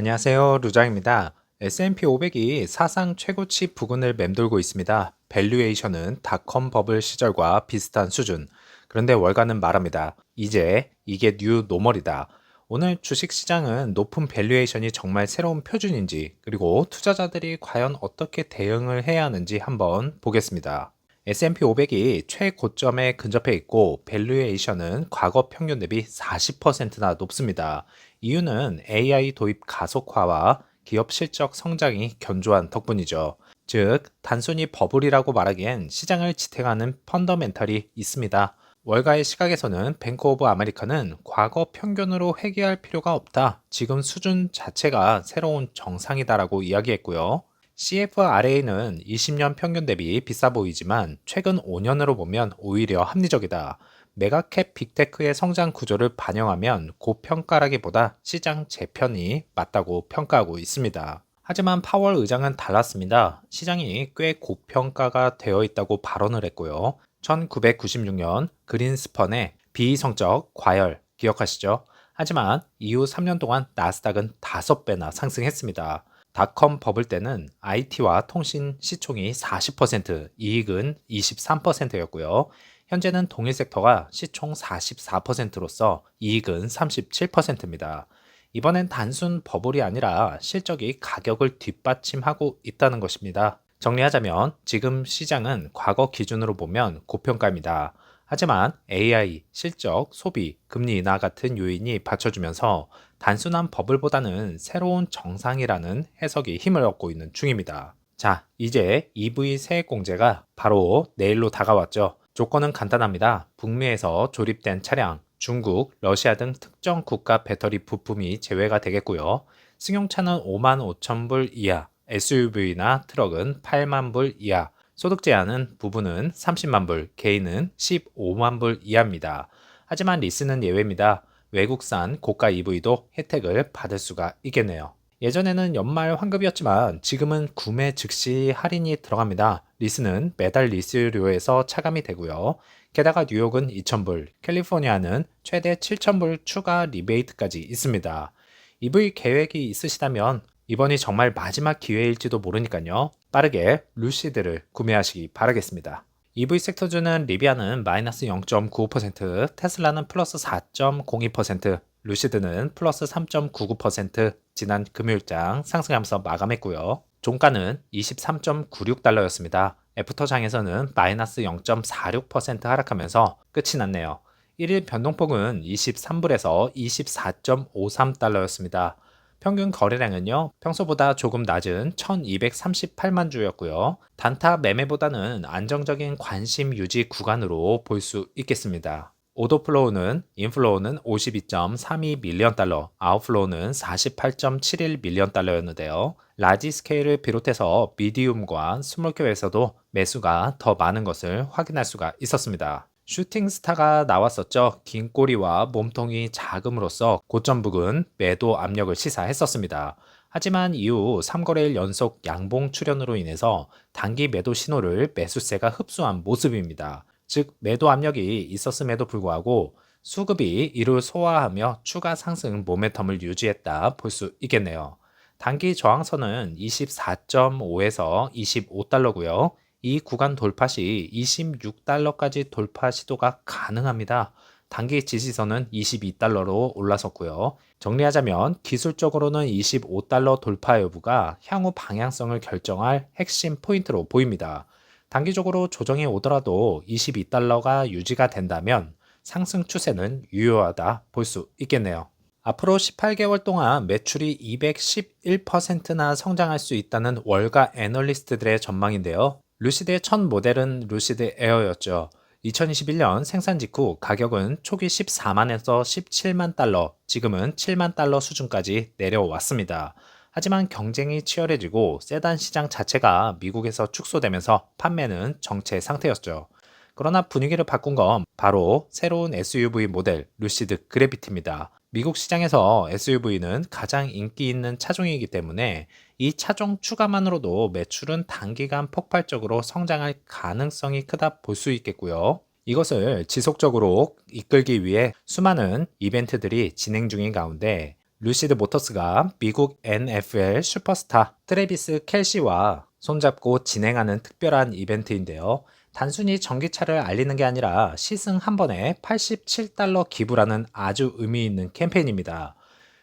안녕하세요. 루장입니다. S&P 500이 사상 최고치 부근을 맴돌고 있습니다. 밸류에이션은 닷컴 버블 시절과 비슷한 수준. 그런데 월가는 말합니다. 이제 이게 뉴 노멀이다. 오늘 주식 시장은 높은 밸류에이션이 정말 새로운 표준인지, 그리고 투자자들이 과연 어떻게 대응을 해야 하는지 한번 보겠습니다. S&P 500이 최고점에 근접해 있고 밸류에이션은 과거 평균 대비 40%나 높습니다. 이유는 AI 도입 가속화와 기업 실적 성장이 견조한 덕분이죠. 즉, 단순히 버블이라고 말하기엔 시장을 지탱하는 펀더멘털이 있습니다. 월가의 시각에서는 뱅크 오브 아메리카는 과거 평균으로 회귀할 필요가 없다. 지금 수준 자체가 새로운 정상이다라고 이야기했고요. CFRA는 20년 평균 대비 비싸 보이지만 최근 5년으로 보면 오히려 합리적이다. 메가캡 빅테크의 성장 구조를 반영하면 고평가라기보다 시장 재편이 맞다고 평가하고 있습니다. 하지만 파월 의장은 달랐습니다. 시장이 꽤 고평가가 되어 있다고 발언을 했고요. 1996년 그린스펀의 비이성적 과열 기억하시죠? 하지만 이후 3년 동안 나스닥은 5배나 상승했습니다. 닷컴 버블 때는 IT와 통신 시총이 40%, 이익은 23%였고요. 현재는 동일 섹터가 시총 44%로서 이익은 37%입니다. 이번엔 단순 버블이 아니라 실적이 가격을 뒷받침하고 있다는 것입니다. 정리하자면 지금 시장은 과거 기준으로 보면 고평가입니다. 하지만 AI, 실적, 소비, 금리 인하 같은 요인이 받쳐주면서 단순한 버블보다는 새로운 정상이라는 해석이 힘을 얻고 있는 중입니다. 자, 이제 EV 세액 공제가 바로 내일로 다가왔죠. 조건은 간단합니다. 북미에서 조립된 차량, 중국, 러시아 등 특정 국가 배터리 부품이 제외가 되겠고요. 승용차는 5만 5천 불 이하, SUV나 트럭은 8만 불 이하, 소득 제한은 부부는 30만 불, 개인은 15만 불 이하입니다. 하지만 리스는 예외입니다. 외국산 고가 EV도 혜택을 받을 수가 있겠네요. 예전에는 연말 환급이었지만 지금은 구매 즉시 할인이 들어갑니다. 리스는 매달 리스료에서 차감이 되고요. 게다가 뉴욕은 2,000불, 캘리포니아는 최대 7,000불 추가 리베이트까지 있습니다. EV 계획이 있으시다면 이번이 정말 마지막 기회일지도 모르니까요. 빠르게 루시드를 구매하시기 바라겠습니다. EV 섹터주는 리비아는 마이너스 0.95%, 테슬라는 플러스 4.02%, 루시드는 플러스 3.99% 지난 금요일장 상승하면서 마감했고요. 종가는 23.96달러였습니다. 애프터장에서는 마이너스 0.46% 하락하면서 끝이 났네요. 1일 변동폭은 23불에서 24.53달러였습니다. 평균 거래량은요, 평소보다 조금 낮은 1238만 주였고요. 단타 매매보다는 안정적인 관심 유지 구간으로 볼 수 있겠습니다. 오더플로우는 인플로우는 52.32 밀리언 달러, 아웃플로우는 48.71 밀리언 달러였는데요. 라지 스케일을 비롯해서 미디움과 스몰캡에서도 매수가 더 많은 것을 확인할 수가 있었습니다. 슈팅 스타가 나왔었죠. 긴 꼬리와 몸통이 작음으로써 고점 부근 매도 압력을 시사했었습니다. 하지만 이후 3거래일 연속 양봉 출현으로 인해서 단기 매도 신호를 매수세가 흡수한 모습입니다. 즉 매도 압력이 있었음에도 불구하고 수급이 이를 소화하며 추가 상승 모멘텀을 유지했다 볼 수 있겠네요. 단기 저항선은 24.5에서 25달러고요. 이 구간 돌파 시 26달러까지 돌파 시도가 가능합니다. 단기 지지선은 22달러로 올라섰고요. 정리하자면 기술적으로는 25달러 돌파 여부가 향후 방향성을 결정할 핵심 포인트로 보입니다. 단기적으로 조정이 오더라도 22달러가 유지가 된다면 상승 추세는 유효하다 볼 수 있겠네요. 앞으로 18개월 동안 매출이 211%나 성장할 수 있다는 월가 애널리스트들의 전망인데요. 루시드의 첫 모델은 루시드 에어였죠. 2021년 생산 직후 가격은 초기 14만에서 17만 달러, 지금은 7만 달러 수준까지 내려왔습니다. 하지만 경쟁이 치열해지고 세단 시장 자체가 미국에서 축소되면서 판매는 정체 상태였죠. 그러나 분위기를 바꾼 건 바로 새로운 SUV 모델 루시드 그래비티입니다. 미국 시장에서 SUV는 가장 인기 있는 차종이기 때문에 이 차종 추가만으로도 매출은 단기간 폭발적으로 성장할 가능성이 크다 볼 수 있겠고요. 이것을 지속적으로 이끌기 위해 수많은 이벤트들이 진행 중인 가운데 루시드 모터스가 미국 NFL 슈퍼스타 트레비스 켈시와 손잡고 진행하는 특별한 이벤트인데요. 단순히 전기차를 알리는 게 아니라 시승 한 번에 87달러 기부라는 아주 의미 있는 캠페인입니다.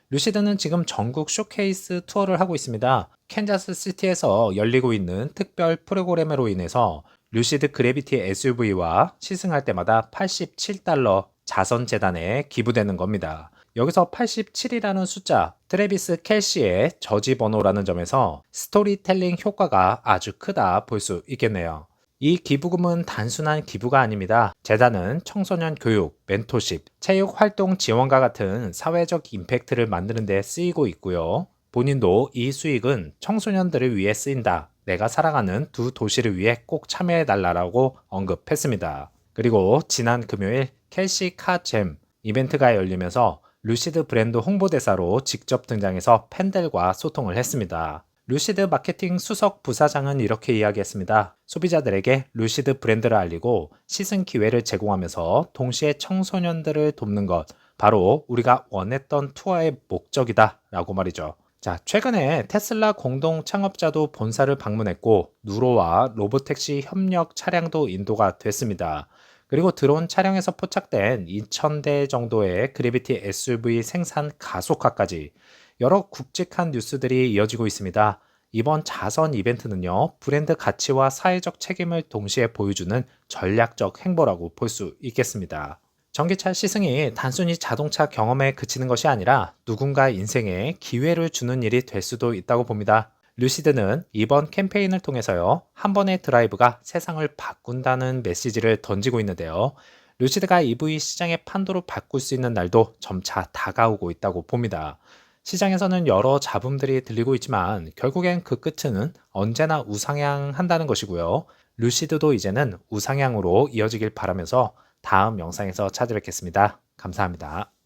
루시드는 지금 전국 쇼케이스 투어를 하고 있습니다. 캔자스 시티에서 열리고 있는 특별 프로그램으로 인해서 루시드 그래비티 SUV와 시승할 때마다 87달러 자선 재단에 기부되는 겁니다. 여기서 87이라는 숫자, 트레비스 켈시의 저지 번호라는 점에서 스토리텔링 효과가 아주 크다 볼 수 있겠네요. 이 기부금은 단순한 기부가 아닙니다. 재단은 청소년 교육, 멘토십, 체육 활동 지원과 같은 사회적 임팩트를 만드는 데 쓰이고 있고요. 본인도 이 수익은 청소년들을 위해 쓰인다. 내가 사랑하는 두 도시를 위해 꼭 참여해 달라라고 언급했습니다. 그리고 지난 금요일 켈시 카잼 이벤트가 열리면서 루시드 브랜드 홍보대사로 직접 등장해서 팬들과 소통을 했습니다. 루시드 마케팅 수석 부사장은 이렇게 이야기했습니다. 소비자들에게 루시드 브랜드를 알리고 시승 기회를 제공하면서 동시에 청소년들을 돕는 것, 바로 우리가 원했던 투어의 목적이다 라고 말이죠. 자, 최근에 테슬라 공동 창업자도 본사를 방문했고, 누로와 로보택시 협력 차량도 인도가 됐습니다. 그리고 드론 차량에서 포착된 2,000대 정도의 그래비티 SUV 생산 가속화까지 여러 굵직한 뉴스들이 이어지고 있습니다. 이번 자선 이벤트는요, 브랜드 가치와 사회적 책임을 동시에 보여주는 전략적 행보라고 볼 수 있겠습니다. 전기차 시승이 단순히 자동차 경험에 그치는 것이 아니라 누군가 인생에 기회를 주는 일이 될 수도 있다고 봅니다. 루시드는 이번 캠페인을 통해서요, 한 번의 드라이브가 세상을 바꾼다는 메시지를 던지고 있는데요. 루시드가 EV 시장의 판도를 바꿀 수 있는 날도 점차 다가오고 있다고 봅니다. 시장에서는 여러 잡음들이 들리고 있지만 결국엔 그 끝은 언제나 우상향한다는 것이고요. 루시드도 이제는 우상향으로 이어지길 바라면서 다음 영상에서 찾아뵙겠습니다. 감사합니다.